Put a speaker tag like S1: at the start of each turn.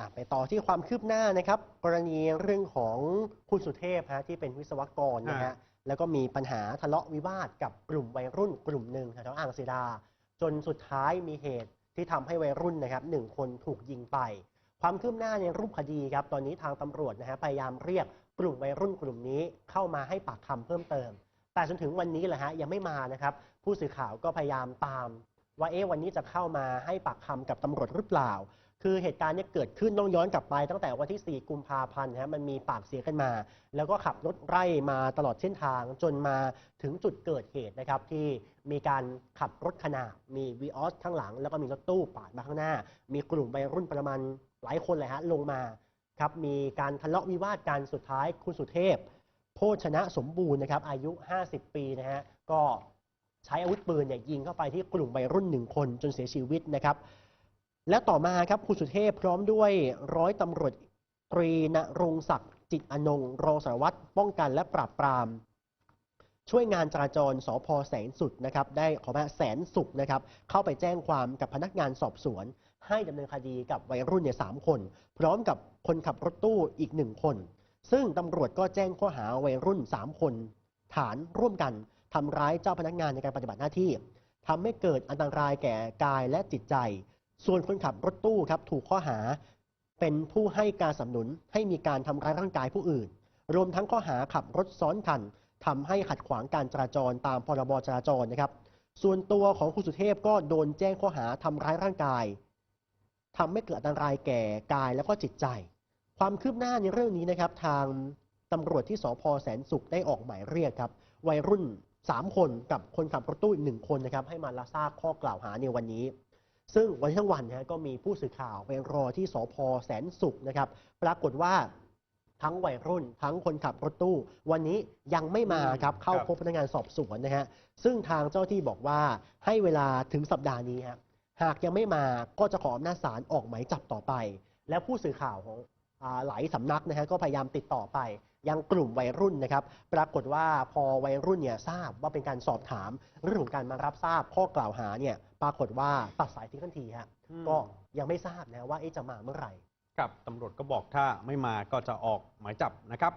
S1: อะไปต่อที่ความคืบหน้านะครับ กรณีเรื่องของคุณสุเทพฮะที่เป็นวิศวกรนะฮะ
S2: ฮะ
S1: แล้วก็มีปัญหาทะเลาะวิวาทกับกลุ่มวัยรุ่นกลุ่มหนึ่งแถวๆอ่างศิลาจนสุดท้ายมีเหตุที่ทำให้วัยรุ่นนะครับหนึ่งคนถูกยิงไป ความคืบหน้าในรูปคดีครับ ตอนนี้ทางตำรวจนะฮะพยายามเรียกกลุ่มวัยรุ่นกลุ่มนี้เข้ามาให้ปากคำเพิ่มเติม แต่จนถึงวันนี้แหละฮะยังไม่มานะครับ ผู้สื่อข่าวก็พยายามตาม ว่าเอ๊ะวันนี้จะเข้ามาให้ปากคำกับตำรวจหรือเปล่า คือเหตุการณ์เนี้เกิดขึ้นต้องย้อนกลับไปตั้งแต่วันที่ 4 กุมภาพันธ์นะฮะมันมีปากเสียงกันมา แล้วก็ขับรถไล่มาตลอดเส้นทางจนมาถึงจุดเกิดเหตุนะครับ ที่มีการขับรถขนาดมีวีออสข้างหลัง แล้วก็มีรถตู้ปาดมาข้างหน้า มีกลุ่มวัยรุ่นประมาณหลายคนเลยฮะลงมาครับมีการทะเลาะวิวาทกันสุดท้ายคุณสุเทพ โพชนะสมบูรณ์นะครับอายุ 50 ปีนะฮะก็ใช้อาวุธปืนเนี่ยยิงเข้าไปที่กลุ่มวัยรุ่นหนึ่งคนจนเสียชีวิตนะครับ และต่อมาครับคุณสุเทพพร้อมด้วยร้อยตำรวจตรีณรงศักดิ์จิตอนงรองสารวัตรป้องกันและปราบปราม ช่วยงานจราจรสพแสนสุดนะครับได้ขอมาแสนสุขนะครับเข้าไปแจ้งความกับพนักงานสอบสวน ให้ดำเนินคดีกับวัยรุ่นเนี่ยสามคน พร้อมกับคนขับรถตู้อีกหนึ่งคน ซึ่งตำรวจก็แจ้งข้อหาวัยรุ่น 3 คน ฐานร่วมกันทำร้ายเจ้าพนักงานในการปฏิบัติหน้าที่ทำให้เกิดอันตรายแก่กายและจิตใจ ส่วนคนขับรถตู้ครับถูกข้อหา เป็นผู้ให้การสนับสนุนให้มีการทำร้ายร่างกายผู้อื่น รวมทั้งข้อหาขับรถซ้อนคันทำให้ขัดขวางการจราจรตามพรบจราจรนะครับ ส่วนตัวของคุณสุเทพก็โดนแจ้งข้อหาทำร้ายร่างกายทำให้เกิดอันตรายแก่กายแล้วก็จิตใจ ความคืบหน้าในเรื่องนี้นะครับ ทางตำรวจที่สพแสนสุขได้ออกหมายเรียกครับ วัยรุ่น 3 คนกับคนขับรถตู้อีกหนึ่งคนนะครับ ให้มารับทราบข้อกล่าวหาในวันนี้ ซึ่งวันนี้ทั้งวันนะฮะก็มีผู้สื่อข่าวไปรอที่สพแสนสุขนะครับ ปรากฏว่าทั้งวัยรุ่น ทั้งคนขับรถตู้ วันนี้ยังไม่มาครับเข้า
S2: ครับ
S1: พบพนักงานสอบสวนนะฮะซึ่งทางเจ้าที่บอกว่าให้เวลาถึงสัปดาห์นี้ครับหากยังไม่มาก็จะขออำนาจศาลออกหมายจับต่อไป และผู้สื่อข่าวของอาหลายสำนักนะฮะก็พยายามติดต่อไป ยังกลุ่มวัยรุ่นนะครับ ปรากฏว่าพอวัยรุ่นเนี่ยทราบว่าเป็นการสอบถามเรื่องของการมารับทราบข้อกล่าวหาเนี่ยปรากฏว่าตัดสายทิ้งทันทีฮะ
S2: อืม
S1: ก็ยังไม่ทราบนะว่าเอ๊ะจะมาเมื่อไหร่
S2: ครับตำรวจก็บอกถ้าไม่มาก็จะออกหมายจับนะครับ